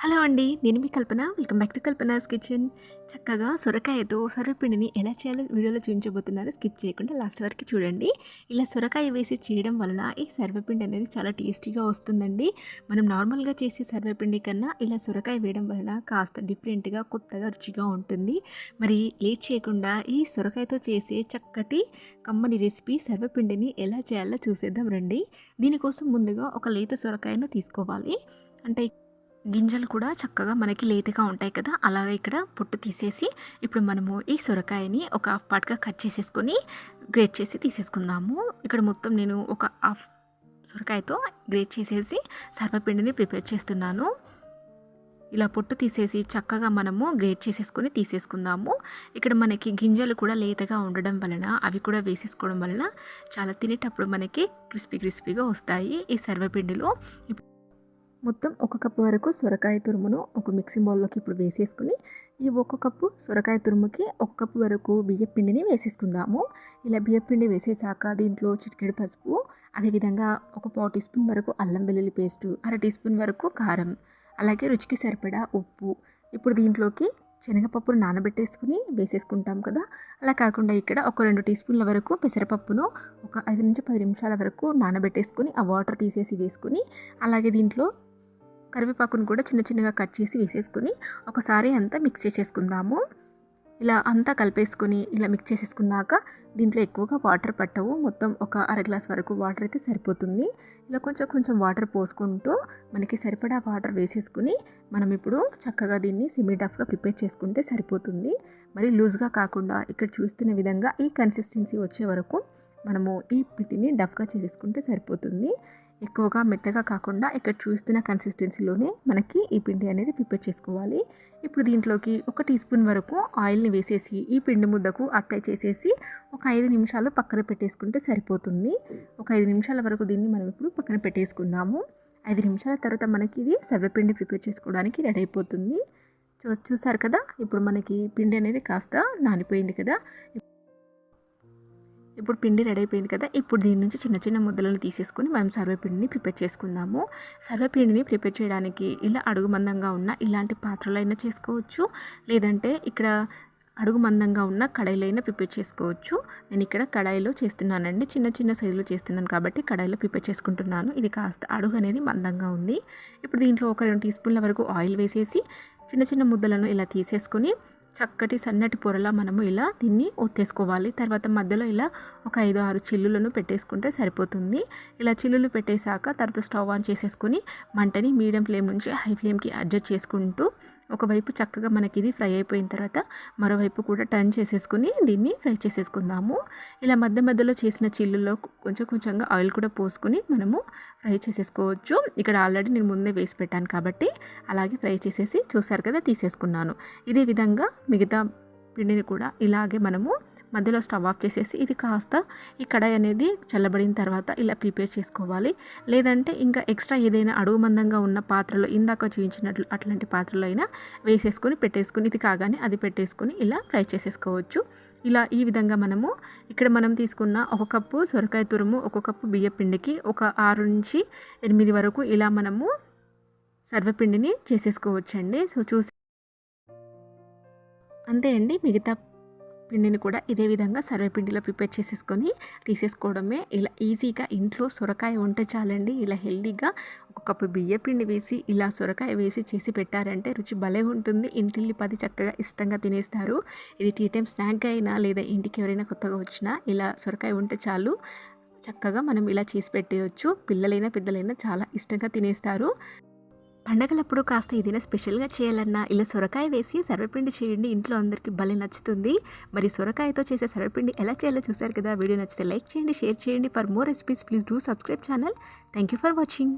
Hello అండి నేను మీ Kalpana. Welcome back to Kalpana's kitchen. చక్కగా సొరకాయతో సొరపిండిని ఎలా చేయాలో వీడియోలో చూపించబోతున్నారు. స్కిప్ చేయకుండా లాస్ట్ వరకు చూడండి. ఇలా సొరకాయ వేసి చేయడం వలన ఈ సర్వపిండి అనేది చాలా టేస్టీగా వస్తుందండి. మనం నార్మల్గా చేసే సర్వపిండి కన్నా ఇలా సొరకాయ వేయడం వలన కాస్త డిఫరెంట్గా కొత్తగా రుచిగా ఉంటుంది. మరి లేట్ చేయకుండా ఈ సొరకాయతో చేసే చక్కటి కమ్మని రెసిపీ సర్వపిండిని ఎలా చేయాలో చూసేద్దాం రండి. దీనికోసం ముందుగా ఒక లేత సొరకాయను తీసుకోవాలి. అంటే గింజలు కూడా చక్కగా మనకి లేతగా ఉంటాయి కదా అలాగే ఇక్కడ పొట్టు తీసేసి ఇప్పుడు మనము ఈ సొరకాయని ఒక హాఫ్ పార్ట్గా కట్ చేసేసుకొని గ్రేట్ చేసి తీసేసుకుందాము. ఇక్కడ మొత్తం నేను ఒక హాఫ్ సొరకాయతో గ్రేట్ చేసేసి సర్వపిండిని ప్రిపేర్ చేస్తున్నాను. ఇలా పొట్టు తీసేసి చక్కగా మనము గ్రేట్ చేసేసుకొని తీసేసుకుందాము. ఇక్కడ మనకి గింజలు కూడా లేతగా ఉండడం వలన అవి కూడా వేసేసుకోవడం వలన చాలా తినేటప్పుడు మనకి క్రిస్పీ క్రిస్పీగా వస్తాయి ఈ సర్వపిండిలో. మొత్తం ఒక కప్పు వరకు సొరకాయ తురుమును ఒక మిక్సింగ్ బౌల్లోకి ఇప్పుడు వేసేసుకుని ఈ ఒక కప్పు సొరకాయ తురుముకి ఒక కప్పు వరకు బియ్యం పిండిని వేసేసుకుందాము. ఇలా బియ్యం పిండి వేసేసాక దీంట్లో చిటికెడు పసుపు అదేవిధంగా ఒక పావు టీ స్పూన్ వరకు అల్లం వెల్లుల్లి పేస్టు అర టీ స్పూన్ వరకు కారం అలాగే రుచికి సరిపడా ఉప్పు. ఇప్పుడు దీంట్లోకి శనగపప్పును నానబెట్టేసుకుని వేసేసుకుంటాం కదా. అలా కాకుండా ఇక్కడ ఒక రెండు టీ స్పూన్ల వరకు పెసరపప్పును ఒక ఐదు నుంచి పది నిమిషాల వరకు నానబెట్టేసుకుని ఆ వాటర్ తీసేసి వేసుకుని అలాగే దీంట్లో కరివేపాకును కూడా చిన్న చిన్నగా కట్ చేసి వేసేసుకుని ఒకసారి అంతా మిక్స్ చేసేసుకుందాము. ఇలా అంతా కలిపేసుకొని ఇలా మిక్స్ చేసేసుకున్నాక దీంట్లో ఎక్కువగా వాటర్ పట్టవు. మొత్తం ఒక అర గ్లాస్ వరకు వాటర్ అయితే సరిపోతుంది. ఇలా కొంచెం కొంచెం వాటర్ పోసుకుంటూ మనకి సరిపడా వాటర్ వేసేసుకుని మనం ఇప్పుడు చక్కగా దీన్ని సిమీ డఫ్గా ప్రిపేర్ చేసుకుంటే సరిపోతుంది. మరి లూజ్గా కాకుండా ఇక్కడ చూస్తున్న విధంగా ఈ కన్సిస్టెన్సీ వచ్చే వరకు మనము ఈ పిటిని డఫ్గా చేసేసుకుంటే సరిపోతుంది. ఎక్కువగా మెత్తగా కాకుండా ఇక్కడ చూస్తున్న కన్సిస్టెన్సీలోనే మనకి ఈ పిండి అనేది ప్రిపేర్ చేసుకోవాలి. ఇప్పుడు దీంట్లోకి ఒక టీ స్పూన్ వరకు ఆయిల్ని వేసేసి ఈ పిండి ముద్దకు అప్లై చేసేసి ఒక ఐదు నిమిషాలు పక్కన పెట్టేసుకుంటే సరిపోతుంది. ఒక ఐదు నిమిషాల వరకు దీన్ని మనం ఇప్పుడు పక్కన పెట్టేసుకుందాము. ఐదు నిమిషాల తర్వాత మనకి ఇది సర్వపిండి ప్రిపేర్ చేసుకోవడానికి రెడీ అయిపోతుంది. చూ చూసారు కదా? ఇప్పుడు మనకి పిండి అనేది కాస్త నానిపోయింది కదా? ఇప్పుడు పిండి రెడీ అయిపోయింది కదా ఇప్పుడు దీని నుంచి చిన్న చిన్న ముద్దలను తీసేసుకొని మనం సర్వపిండిని ప్రిపేర్ చేసుకుందాము. సర్వపిండిని ప్రిపేర్ చేయడానికి ఇలా అడుగు మందంగా ఉన్న ఇలాంటి పాత్రలు అయినా చేసుకోవచ్చు. లేదంటే ఇక్కడ అడుగు మందంగా ఉన్న కడాయిలైనా ప్రిపేర్ చేసుకోవచ్చు. నేను ఇక్కడ కడాయిలో చేస్తున్నానండి చిన్న చిన్న సైజులో చేస్తున్నాను కాబట్టి కడాయిలో ప్రిపేర్ చేసుకుంటున్నాను. ఇది కాస్త అడుగు అనేది మందంగా ఉంది. ఇప్పుడు దీంట్లో ఒక రెండు టీ స్పూన్ల వరకు ఆయిల్ వేసేసి చిన్న చిన్న ముద్దలను ఇలా తీసేసుకొని చక్కటి సన్నటి పొరలా మనము ఇలా దీన్ని ఒత్తేసుకోవాలి. తర్వాత మధ్యలో ఇలా ఒక ఐదు ఆరు చిల్లులను పెట్టేసుకుంటే సరిపోతుంది. ఇలా చిల్లులు పెట్టేశాక తర్వాత స్టవ్ ఆన్ చేసేసుకుని మంటని మీడియం ఫ్లేమ్ నుంచి హై ఫ్లేమ్కి అడ్జస్ట్ చేసుకుంటూ ఒకవైపు చక్కగా మనకి ఇది ఫ్రై అయిపోయిన తర్వాత మరోవైపు కూడా టర్న్ చేసేసుకుని దీన్ని ఫ్రై చేసేసుకుందాము. ఇలా మధ్య మధ్యలో చేసిన చిల్లులో కొంచెం కొంచెంగా ఆయిల్ కూడా పోసుకొని మనము ఫ్రై చేసేసుకోవచ్చు. ఇక్కడ ఆల్రెడీ నేను ముందే వేసి పెట్టాను కాబట్టి అలాగే ఫ్రై చేసేసి చూసారు కదా తీసేసుకున్నాను. ఇదే విధంగా మిగతా పిండిని కూడా ఇలాగే మనము మధ్యలో స్టవ్ ఆఫ్ చేసేసి ఇది కాస్త ఈ కడాయి అనేది చల్లబడిన తర్వాత ఇలా ప్రిపేర్ చేసుకోవాలి. లేదంటే ఇంకా ఎక్స్ట్రా ఏదైనా అడుగు మందంగా ఉన్న పాత్రలో ఇందాక చూపించినట్లు అట్లాంటి పాత్రలో అయినా వేసేసుకొని పెట్టేసుకొని ఇది కాగానే అది పెట్టేసుకొని ఇలా ఫ్రై చేసేసుకోవచ్చు. ఇలా ఈ విధంగా మనము ఇక్కడ మనం తీసుకున్న ఒక కప్పు సొరకాయ తురుము ఒక కప్పు బియ్య పిండికి ఒక ఆరు నుంచి ఎనిమిది వరకు ఇలా మనము సర్వపిండిని చేసేసుకోవచ్చండి. సో చూసి అంతే అండి. మిగతా పిండిని కూడా ఇదే విధంగా సర్వపిండిలో ప్రిపేర్ చేసేసుకొని తీసేసుకోవడమే. ఇలా ఈజీగా ఇంట్లో సొరకాయ ఉంటే చాలండి. ఇలా హెల్దీగా ఒక కప్పు బియ్య పిండి వేసి ఇలా సొరకాయ వేసి చేసి పెట్టారంటే రుచి భలే ఉంటుంది. ఇంటిల్లి పది చక్కగా ఇష్టంగా తినేస్తారు. ఇది టీ టైం స్నాక్ అయినా లేదా ఇంటికి ఎవరైనా కొత్తగా వచ్చినా ఇలా సొరకాయ ఉంటే చాలు. చక్కగా మనం ఇలా చేసి పెట్టేయచ్చు. పిల్లలైనా పెద్దలైనా చాలా ఇష్టంగా తినేస్తారు. పండగలప్పుడు కాస్త ఏదైనా స్పెషల్గా చేయాలన్నా ఇలా సొరకాయ వేసి సర్వపిండి చేయండి. ఇంట్లో అందరికీ భలే నచ్చుతుంది. మరి సొరకాయతో చేసే సర్వపిండి ఎలా చేయాలో చూసారు కదా? వీడియో నచ్చితే లైక్ చేయండి షేర్ చేయండి. For more recipes please do subscribe channel. Thank you for watching.